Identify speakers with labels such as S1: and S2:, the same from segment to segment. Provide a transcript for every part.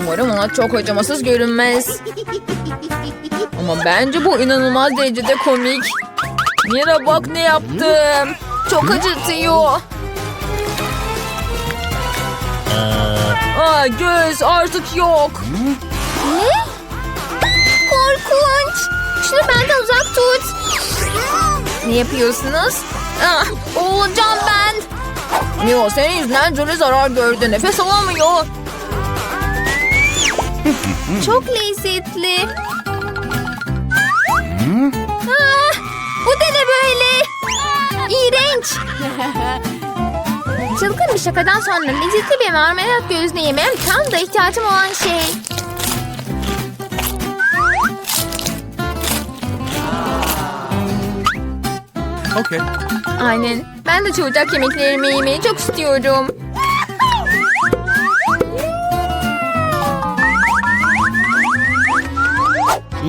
S1: Umarım ona çok acımasız görünmez. Ama bence bu inanılmaz derecede komik. Mira bak ne yaptım. Çok acıtıyor. Aa, göz artık yok.
S2: Ne? Korkunç. Şunu benden uzak tut.
S1: Ne yapıyorsunuz? Ah, boğulacağım ben. Mio senin yüzünden Jolie zarar gördü. Nefes alamıyor.
S2: Çok lezzetli. Ah, bu da ne böyle? İğrenç. Çılgın bir şakadan sonra lezzetli bir marmelat gözüne yemem tam da ihtiyacım olan şey.
S3: Okay.
S1: Aynen. Ben de çocuk yemeklerimi yemeyi çok istiyorum.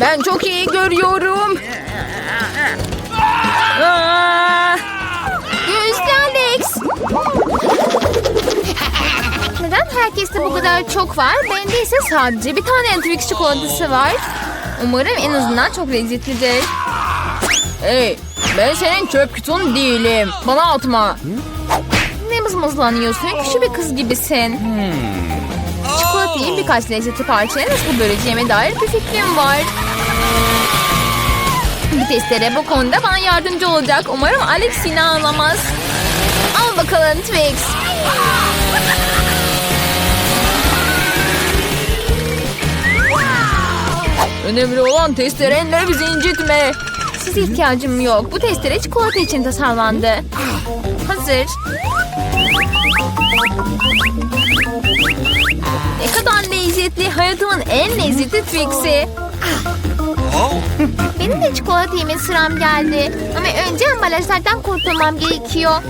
S1: Ben çok iyi görüyorum. Aa!
S2: Alex. Neden herkeste bu kadar çok var? Bende ise sadece bir tane Twix çikolatası var.
S1: Umarım en azından çok lezzetlidir. Hey, ben senin çöp kutun değilim. Bana atma. Ne mızmızlanıyorsun? Küçük bir kız gibisin. Çikolatayı birkaç lezzetli parçaya nasıl böleceğime dair bir fikrim var. Bu testere bu konuda bana yardımcı olacak. Umarım Alex yine ağlamaz. Al bakalım Twix. Önemli olan testerenle bizi incitme. Size ihtiyacım yok. Bu testere çikolata için tasarlandı. Hazır. Ne kadar lezzetli. Hayatımın en lezzetli Twix'i.
S2: Benim de çikolata yeme sıram geldi. Ama önce ambalajlardan kurtulmam gerekiyor.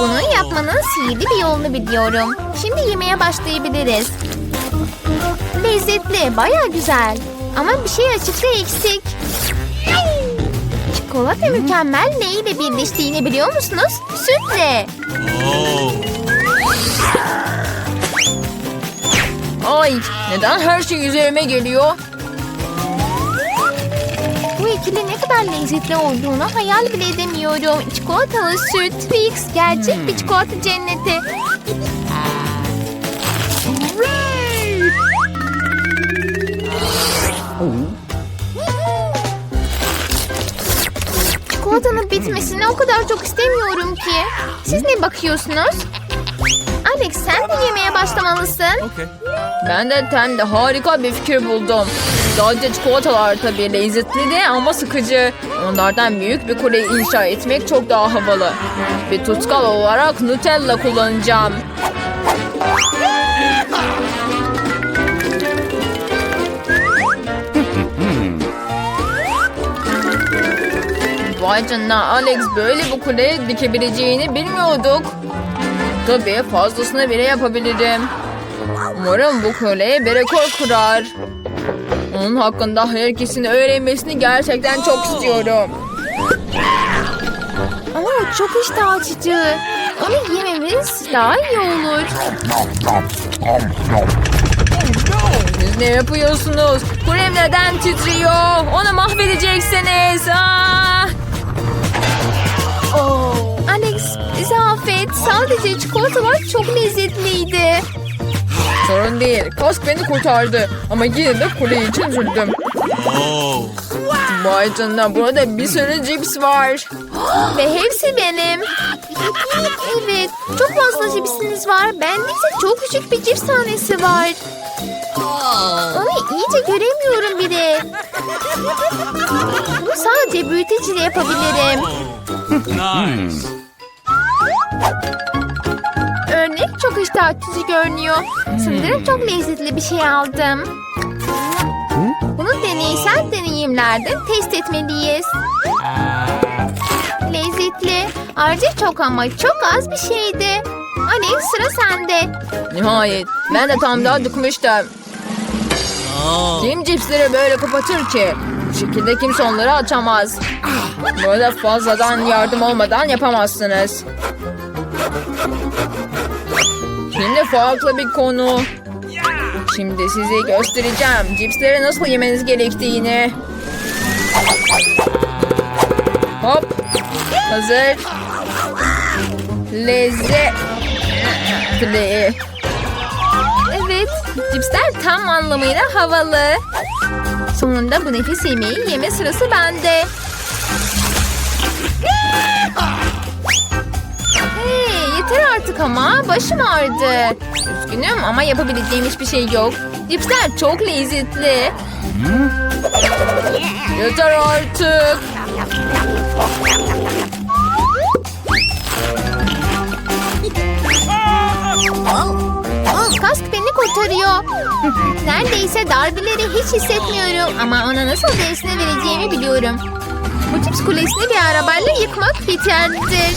S2: Bunu yapmanın sihirli bir yolunu biliyorum. Şimdi yemeğe başlayabiliriz. Lezzetli, baya güzel. Ama bir şey açıkta eksik. Çikolata mükemmel neyle birleştiğini biliyor musunuz? Sütle.
S1: Ay neden her şey üzerime geliyor?
S2: Bu ikili ne kadar lezzetli olduğunu hayal bile edemiyorum. Çikolatalı süt, Twix, gerçek bir çikolata cenneti. Çikolatanın bitmesini o kadar çok istemiyorum ki. Siz ne bakıyorsunuz? Alex sen de yemeye başlamalısın.
S3: Okay.
S1: Ben de tende harika bir fikir buldum. Sadece çikolatalar tabii lezzetli de ama sıkıcı. Onlardan büyük bir kule inşa etmek çok daha havalı. Bir tutkal olarak Nutella kullanacağım. Vay canına Alex böyle bu kule dikebileceğini bilmiyorduk. Tabii fazlasını bile yapabilirim. Umarım bu kule bir rekor kurar. Onun hakkında herkesin öğrenmesini gerçekten çok istiyorum.
S2: Ama çok iştah açıcı. Onu yememiz daha iyi olur.
S1: Siz ne yapıyorsunuz? Kulem neden titriyor? Onu mahvedeceksiniz. Aa!
S2: Alex bizi affet. Sadece çikolatalar çok lezzetliydi. Sorun değil. Kask beni kurtardı. Ama yine de kule için üzüldüm. Vay canına burada bir sürü cips var.
S1: Ve hepsi benim. Evet, çok fazla cipsiniz var. Bende ise çok küçük bir cips tanesi var. Onu iyice göremiyorum bile. Bunu sadece büyüteciyle yapabilirim.
S3: Nice.
S1: Çok iştah açıcı görünüyor. Sanırım çok lezzetli bir şey aldım. Bunu deneysel deneyimlerde test etmeliyiz. Lezzetli. Ayrıca çok ama çok az bir şeydi. Alex sıra sende.
S2: Nihayet. Ben de tam daha dıkmıştım. Kim cipsleri böyle kapatır ki? Bu şekilde kimse onları açamaz. Böyle fazladan yardım olmadan yapamazsınız. Şimdi farklı bir konu. Şimdi size göstereceğim cipsleri nasıl yemeniz gerektiğini. Hop. Hazır. Lezzetli.
S1: Evet, cipsler tam anlamıyla havalı. Sonunda bu nefis yemeği yeme sırası bende. Yeter artık ama başım ağrıdı. Üzgünüm ama yapabileceğim hiçbir şey yok. Cipsler çok lezzetli.
S2: Yeter artık.
S1: Kask beni kurtarıyor. Neredeyse darbeleri hiç hissetmiyorum ama ona nasıl dersine vereceğimi biliyorum. Bu cips kulesini bir arabayla yıkmak yeterlidir.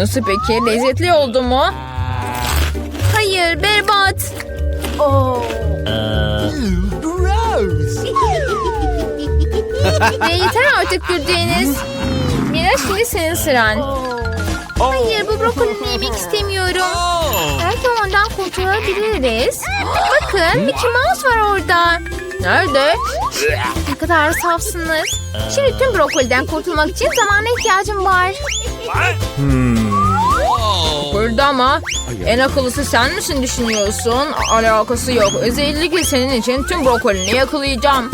S2: Nasıl peki? Lezzetli oldu mu?
S1: Hayır berbat. Ve yeter artık güldüğünüz. Mira şimdi senin sıran. Hayır bu brokolini yemek istemiyorum.
S3: Oh.
S1: Belki ondan kurtulabiliriz. Bakın Mickey Mouse var orada.
S2: Nerede?
S1: Ne kadar safsınız. Şimdi tüm brokoliden kurtulmak için zamana ihtiyacım var.
S3: What?
S2: Burada ama en akıllısı sen misin düşünüyorsun? Alakası yok. Özellikle senin için tüm brokolini yakalayacağım.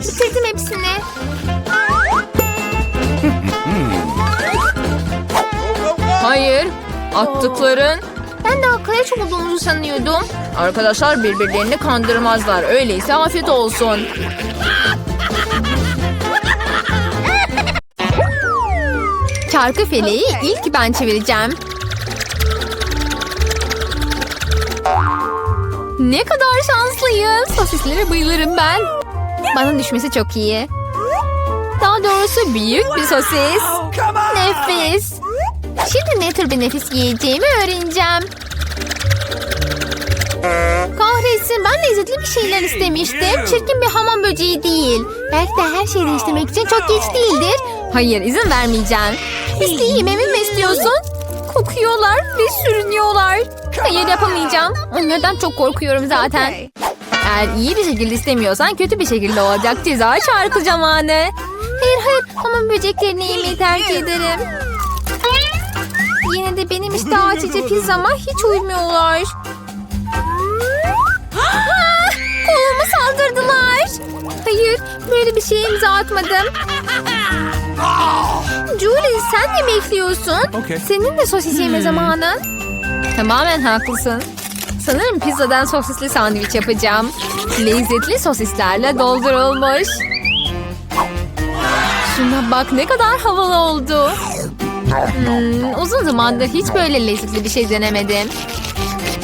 S1: Bitirdim hepsini.
S2: Hayır. Attıkların
S1: Ben de arkadaş olduğumuzu sanıyordum.
S2: arkadaşlar birbirlerini kandırmazlar. Öyleyse afiyet olsun.
S1: Çarkı feleği ilk ben çevireceğim. Ne kadar şanslıyım. Sosislere bayılırım ben. Bana düşmesi çok iyi. Daha doğrusu büyük bir sosis. Nefis. Şimdi ne tür bir nefis yiyeceğimi öğreneceğim. Kahretsin ben lezzetli bir şeyler istemiştim. Çirkin bir hamam böceği değil. Belki de her şeyi değiştirmek için çok geç değildir. Hayır izin vermeyeceğim. Pisliği yememi mi istiyorsun? Kokuyorlar ve sürünüyorlar. Hayır yapamayacağım. Onlardan çok korkuyorum zaten. Eğer iyi bir şekilde istemiyorsan kötü bir şekilde olacak ceza şarkı zamanı. Hayır hayır ama böceklerini yemeyi tercih ederim. Yine de benim işte açıcı pizzama hiç uymuyorlar. Ah, Koluma saldırdılar. Hayır böyle bir şeye imza atmadım. Julie sen ne bekliyorsun?
S3: Okay.
S1: Senin de sosis yeme zamanın. Tamamen haklısın. Sanırım pizzadan sosisli sandviç yapacağım. Lezzetli sosislerle doldurulmuş. Şuna bak ne kadar havalı oldu. Hmm, uzun zamandır hiç böyle lezzetli bir şey denemedim.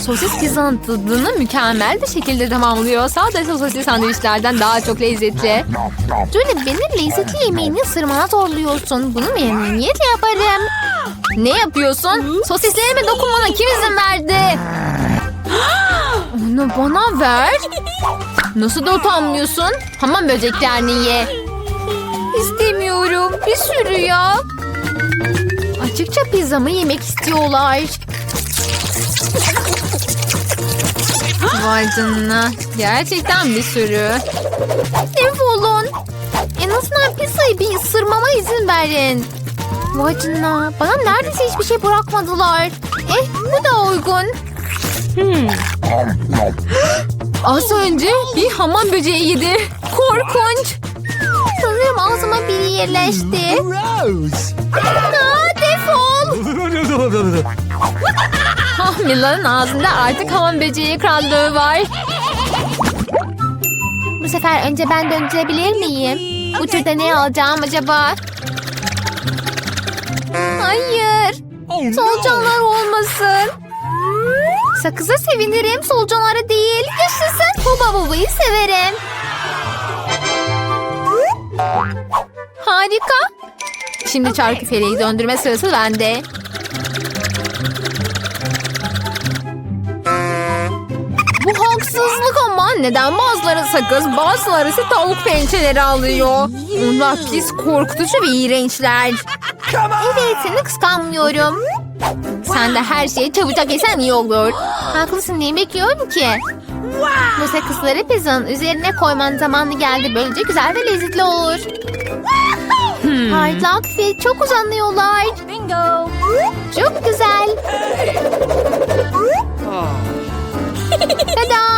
S1: Sosis pizzanın tadını mükemmel bir şekilde tamamlıyor. Sadece sosisli sandviçlerden daha çok lezzetli. Julie beni lezzetli yemeğini ısırmana zorluyorsun. Bunu memnuniyetle yaparım. Ne yapıyorsun? Sosislerime dokunmana kim izin verdi? Onu bana ver. Nasıl da utanmıyorsun? Hamam böceklerini ye. İstemiyorum. Bir sürü ya. Açıkça pizzamı yemek istiyorlar. Vay canına. Gerçekten bir sürü. Defolun. En azından pizzayı bir ısırmama izin verin. Vay canına. Bana neredeyse hiçbir şey bırakmadılar. Eh bu da uygun. Az önce bir hamam böceği yedi. Korkunç. Sanırım ağzıma biri yerleşti. Aa, defol. Mila'nın ağzında artık hamam böceği krallığı var. Bu sefer önce ben döndürebilir miyim? Bu turda ne alacağım acaba? Hayır. Solucanlar olmasın. Sakıza sevinirim, solucanlara değil. Yaşasın. Huba bubayı severim. Harika. Şimdi çarkı feleği döndürme sırası bende. Haksızlık ama neden bazıları sakız bazıları ise tavuk pençeleri alıyor. Onlar pis korkutucu ve iğrençler. Evet seni kıskanmıyorum. Sen de her şeyi çabucak yesen iyi olur. Haklısın niye bekliyorum ki? Bu sakızları pizzanın üzerine koyman zamanı geldi. Böylece güzel ve lezzetli olur. Parlak ve çok uzanıyorlar. Bingo. Çok güzel. Tadam.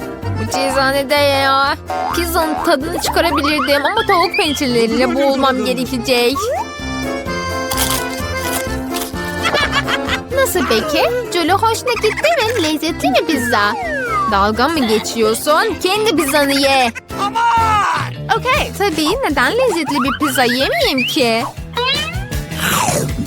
S1: Bu cezanede ya. Pizzanın tadını çıkarabilirdim ama tavuk pençeleriyle boğulmam gerekecek. Nasıl peki? Jolly hoşuna gitti mi? Lezzetli mi pizza? Dalga mı geçiyorsun? Kendi pizzanı ye. Okey. Tabii neden lezzetli bir pizza yemeyeyim ki?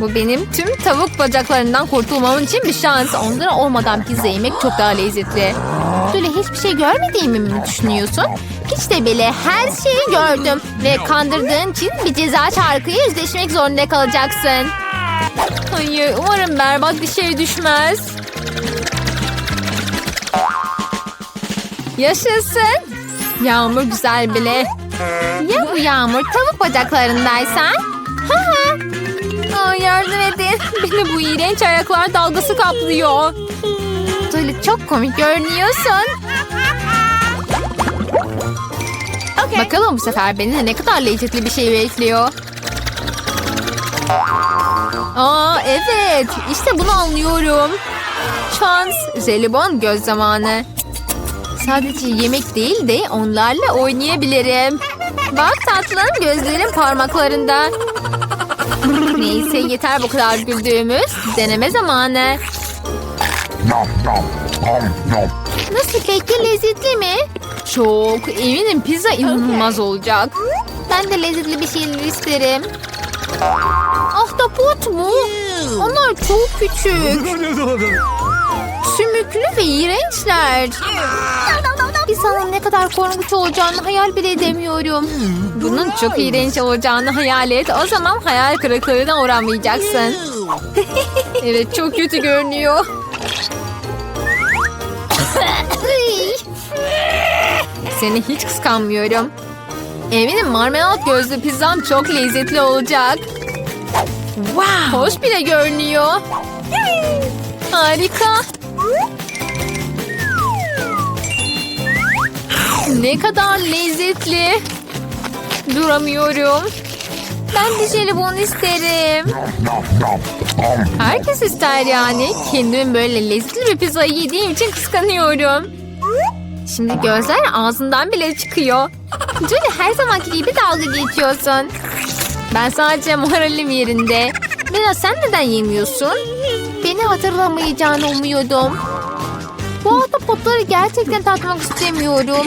S1: Bu benim tüm tavuk bacaklarından kurtulmam için bir şans. Onları olmadan pizza yemek çok daha lezzetli. Böyle hiçbir şey görmediğimi mi düşünüyorsun? Hiç de bile her şeyi gördüm. Ve kandırdığın için bir ceza şarkıyı yüzleşmek zorunda kalacaksın. Hayır umarım berbat bir şey düşmez. Yaşasın. Yağmur güzel bile. Ya bu yağmur tavuk bacaklarındaysa? Ha ha. Beni bu iğrenç ayaklar dalgası kaplıyor. Böyle çok komik görünüyorsun. Bakalım bu sefer beni ne kadar lezzetli bir şey bekliyor. Aa evet işte bunu anlıyorum. Şans, jelibon göz zamanı. Sadece yemek değil de onlarla oynayabilirim. Bak tatlım gözlerim parmaklarında. Neyse yeter bu kadar güldüğümüz. Deneme zamanı.
S2: Nasıl peki lezzetli mi?
S1: Çok eminim pizza inanılmaz olacak.
S2: Ben de lezzetli bir şeyler isterim. Ahtapot mu? Onlar çok küçük. Sümüklü ve iğrençler. Pizzanın ne kadar korkunç olacağını hayal bile edemiyorum.
S1: Bunun çok iğrenç olacağını hayal et. O zaman hayal kırıklığına uğramayacaksın. evet çok kötü görünüyor. Seni hiç kıskanmıyorum. Eminim marmelat gözlü pizzam çok lezzetli olacak. Wow. Hoş bile görünüyor. Harika. Ne kadar lezzetli. Duramıyorum.
S2: Ben de jelibon isterim.
S1: Herkes ister yani. Kendim böyle lezzetli bir pizza yediğim için kıskanıyorum. Şimdi gözler ağzından bile çıkıyor.
S2: Julie her zamanki gibi dalga geçiyorsun.
S1: Ben sadece moralim yerinde.
S2: Mira sen neden yemiyorsun? Beni hatırlamayacağını umuyordum. Bu ahtapotları gerçekten tatmak istemiyorum.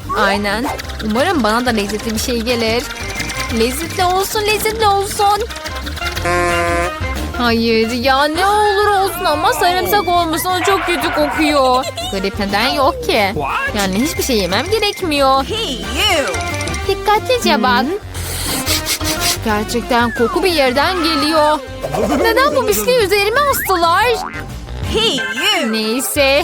S1: Aynen. Umarım bana da lezzetli bir şey gelir. Lezzetli olsun, lezzetli olsun. Hayır ya ne olur olsun ama sarımsak olmasın o çok kötü kokuyor. Garip neden yok ki? Yani hiçbir şey yemem gerekmiyor.
S2: Dikkatlice bak.
S1: Gerçekten koku bir yerden geliyor. Neden bu pisliği üzerime astılar? Neyse.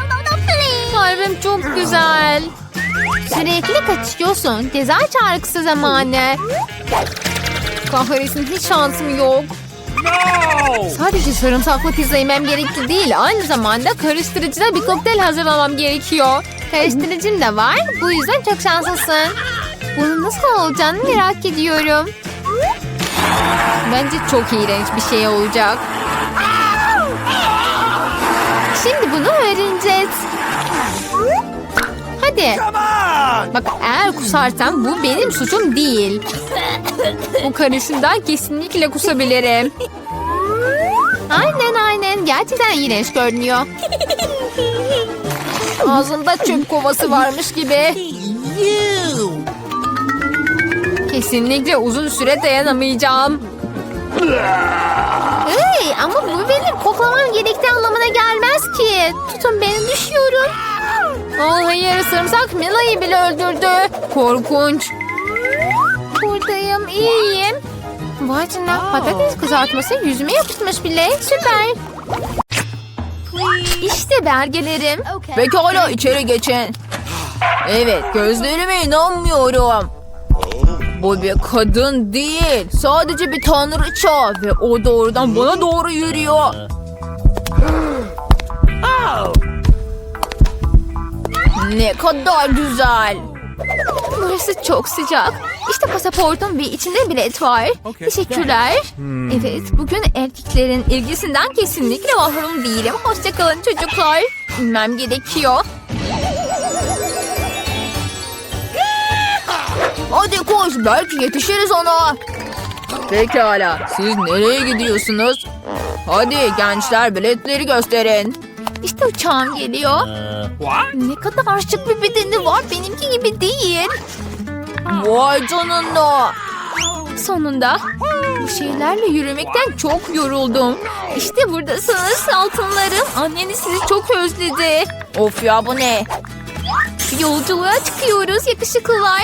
S1: Kalbim çok güzel.
S2: Sürekli kaçıyorsun. Ceza çağrısı zamanı.
S1: Kahretsin hiç şansım yok.
S4: No!
S1: Sadece sarımsaklı pizza yemem gerekli değil. Aynı zamanda karıştırıcıda bir kokteyl hazırlamam gerekiyor.
S2: Karıştırıcım da var. Bu yüzden çok şanslısın. Bunun nasıl olacağını merak ediyorum.
S1: Bence çok iğrenç bir şey olacak.
S2: Şimdi bunu öğreneceğiz. Hadi.
S1: Bak eğer kusarsam bu benim suçum değil. Bu karışımdan kesinlikle kusabilirim. Aynen aynen. Gerçekten iğrenç görünüyor. Ağzında çöp kovası varmış gibi. Kesinlikle uzun süre dayanamayacağım. Hey, ama bu benim koklamam gerektiği anlamına gelmez ki. Tutun beni düşüyorum. Oh, hayır sarımsak Mila'yı bile öldürdü. Korkunç. Buradayım iyiyim. Vay canına patates kızartması yüzüme yapışmış bile. Süper. İşte belgelerim.
S2: Pekala içeri geçin. Evet gözlerime inanmıyorum. Bu bir kadın değil. Sadece bir tanrıça ve o doğrudan bana doğru yürüyor. Ne kadar güzel.
S1: Burası çok sıcak. İşte pasaportum ve içinde bilet var. Teşekkürler. Evet, bugün erkeklerin ilgisinden kesinlikle mahrum değilim. Hoşçakalın çocuklar. İnmem gerekiyor.
S2: Hadi koş belki yetişiriz ona. Pekala siz nereye gidiyorsunuz? Hadi gençler biletleri gösterin.
S1: İşte uçağım geliyor.
S3: What?
S1: Ne kadar şık bir bedeni var. Benimki gibi değil.
S2: Vay canına.
S1: Sonunda bu şeylerle yürümekten çok yoruldum. İşte buradasınız altınlarım. Anneniz sizi çok özledi.
S2: Of ya bu ne?
S1: Yolculuğa çıkıyoruz yakışıklılar.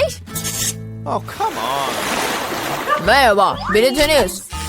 S2: Merhaba biletiniz.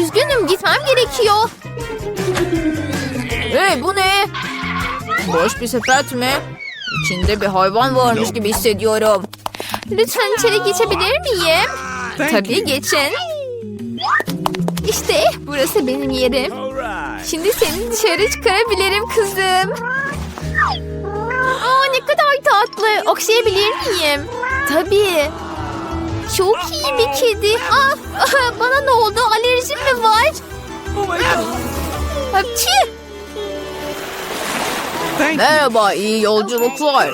S1: Üzgünüm gitmem gerekiyor.
S2: Hey bu ne? Boş bir sepet mi? İçinde bir hayvan varmış gibi hissediyorum.
S1: Lütfen içeri geçebilir miyim? Tabii geçin. İşte burası benim yerim. Şimdi seni dışarı çıkarabilirim kızım. Aa ne kadar tatlı. Okşayabilir miyim? Tabii. Çok iyi bir kedi. Ah, bana ne oldu? Alerjim mi var? Hapçı.
S2: Merhaba iyi yolculuklar.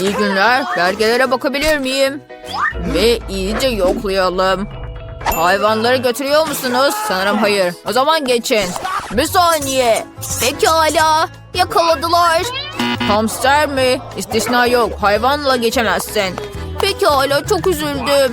S2: İyi günler. Belgelere bakabilir miyim? Ve iyice yoklayalım. Hayvanları götürüyor musunuz? Sanırım hayır. O zaman geçin. Bir saniye. Pekala. Yakaladılar. Hamster mi? İstisna yok. Hayvanla geçemezsin. Pekala çok üzüldüm.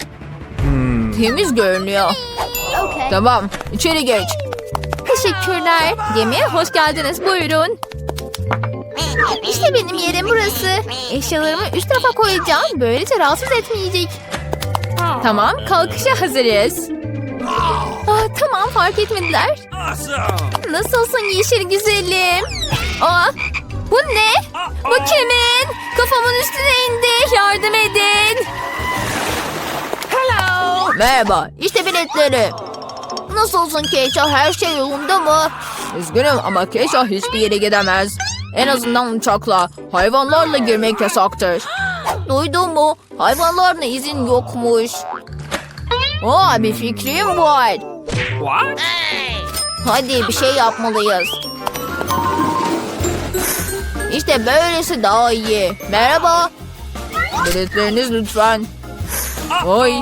S2: Temiz görünüyor. Tamam içeri geç.
S1: Teşekkürler. Gemiye hoş geldiniz. Buyurun. İşte benim yerim burası. Eşyalarımı üst tarafa koyacağım. Böylece rahatsız etmeyecek.
S2: Tamam kalkışa hazırız.
S1: Ah, tamam fark etmediler. Nasılsın yeşil güzelim? Aa, bu ne? Bu kimin? Kafamın üstüne indi. Yardım edin.
S2: Merhaba işte biletleri.
S1: Nasılsın Keşah? Her şey yolunda mı?
S2: Üzgünüm ama Keşah hiçbir yere gidemez. En azından uçakla, hayvanlarla girmek yasaktır.
S1: Duydun mu? Hayvanlarla izin yokmuş.
S2: Aa bir fikrim var.
S3: What?
S1: Hadi bir şey yapmalıyız.
S2: İşte böylesi daha iyi. Merhaba. Biletleriniz lütfen. Oy.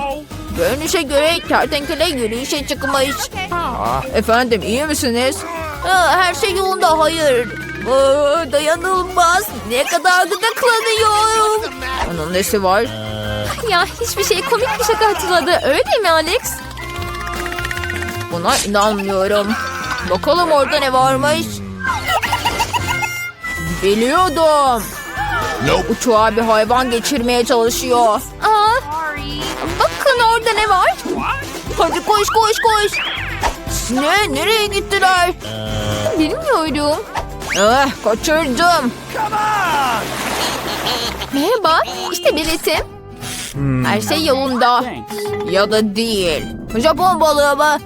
S2: Görünüşe göre kertenkele yürüyüşe çıkmış. Efendim iyi misiniz?
S1: Aa, her şey yolunda hayır. Aa, dayanılmaz. Ne kadar gıdıklanıyorum.
S2: Onun nesi var?
S1: Ya hiçbir şey komik bir şaka hatırladı. Öyle mi Alex?
S2: Buna inanmıyorum. Bakalım orada ne varmış. Biliyordum.
S5: Nope.
S2: Uçağa bir hayvan geçirmeye çalışıyor.
S1: Aa, bakın orada ne var?
S2: Hadi koş koş koş. Ne? Nereye gittiler?
S1: Bilmiyorum.
S2: Eh, kaçırdım.
S1: Merhaba. İşte biletim.
S2: Her şey yolunda. Ya da değil. Japon balığı mı?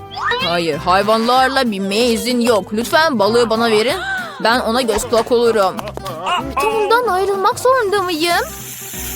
S2: Hayır, hayvanlarla binmeye izin yok. Lütfen balığı bana verin. Ben ona göz kulak olurum.
S1: Ondan ayrılmak zorunda mıyım?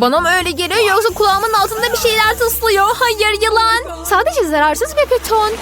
S2: Bana mı öyle geliyor yoksa kulağımın altında bir şeyler tıslıyor?
S1: Hayır yılan. Sadece zararsız bir beton.